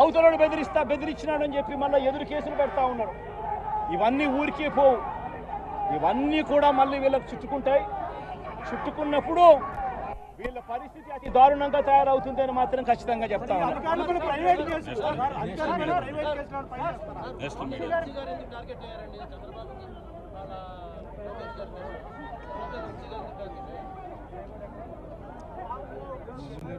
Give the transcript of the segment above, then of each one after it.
అవతలను బెదిరిస్తా బెదిరించినాడని చెప్పి మళ్ళీ ఎదురు కేసులు పెడతా ఉన్నారు. ఇవన్నీ ఊరికే పోవు. ఇవన్నీ కూడా మళ్ళీ వీళ్ళకి చుట్టుకుంటాయి. చుట్టుకున్నప్పుడు వీళ్ళ పరిస్థితి అతి దారుణంగా తయారవుతుందని మాత్రం ఖచ్చితంగా చెప్తా ఉన్నాను అధికారులు ప్రైవేట్ కేసులు సార్ అధికారులు ప్రైవేట్ కేసులు పైన వేస్తారా? నెక్స్ట్ మీడియా వంశీ గారు ఎందుకు టార్గెట్ అయ్యారండి చంద్రబాబుకి వాళ్ళ లోకేష్ గారి మీద? లోకేష్ వంశీ గారు ఎందుకు టార్గెట్ అయ్యారు?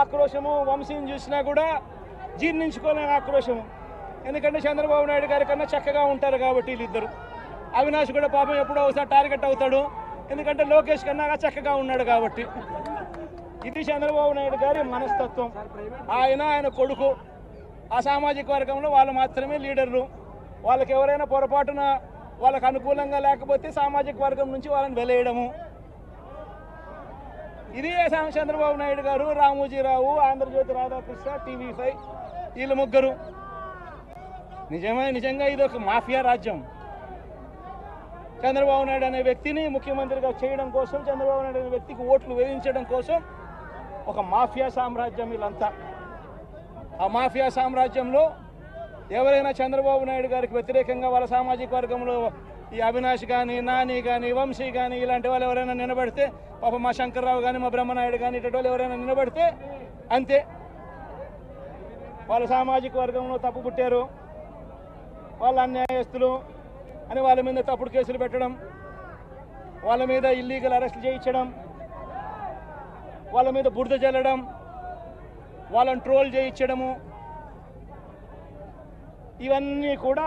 ఆక్రోశము వంశీని చూసినా కూడా జీర్ణించుకోలేని ఆక్రోశము. ఎందుకంటే చంద్రబాబు నాయుడు గారి కన్నా చక్కగా ఉంటారు కాబట్టి వీళ్ళిద్దరు. అవినాష్ కూడా పాపం ఎప్పుడో ఒకసారి టార్గెట్ అవుతాడు. ఎందుకంటే లోకేష్ కన్నా చక్కగా ఉన్నాడు కాబట్టి. ఇది చంద్రబాబు నాయుడు గారి మనస్తత్వం. ఆయన ఆయన కొడుకు. ఆ సామాజిక వర్గంలో వాళ్ళు మాత్రమే లీడర్లు. వాళ్ళకి ఎవరైనా పొరపాటున వాళ్ళకు అనుకూలంగా లేకపోతే సామాజిక వర్గం నుంచి వాళ్ళని వెలేయడము. ఇది సా- చంద్రబాబు నాయుడు గారు రామోజీరావు ఆంధ్రజ్యోతి రాధాకృష్ణ టీవీ ఫైవ్ వీళ్ళు ముగ్గురు. నిజమే నిజంగా ఇది ఒక మాఫియా రాజ్యం. చంద్రబాబు నాయుడు అనే వ్యక్తిని ముఖ్యమంత్రిగా చేయడం కోసం చంద్రబాబు నాయుడు అనే వ్యక్తికి ఓట్లు వేయించడం కోసం ఒక మాఫియా సామ్రాజ్యం వీళ్ళంతా. ఆ మాఫియా సామ్రాజ్యంలో ఎవరైనా చంద్రబాబు నాయుడు గారికి వ్యతిరేకంగా వాళ్ళ సామాజిక వర్గంలో ఈ అవినాష్ కానీ నాని కానీ వంశీ కానీ ఇలాంటి వాళ్ళు ఎవరైనా నిలబడితే పాప మా శంకర్రావు కానీ మా బ్రహ్మనాయుడు కానీ ఇటువంటి వాళ్ళు ఎవరైనా నిలబడితే అంతే. వాళ్ళ సామాజిక వర్గంలో తప్పు పుట్టారు. వాళ్ళ అన్యాయస్తులు అని వాళ్ళ మీద తప్పుడు కేసులు పెట్టడం వాళ్ళ మీద ఇల్లీగల్ అరెస్ట్ చేయించడం వాళ్ళ మీద బురద జల్లడం వాళ్ళని ట్రోల్ చేయించడము ఇవన్నీ కూడా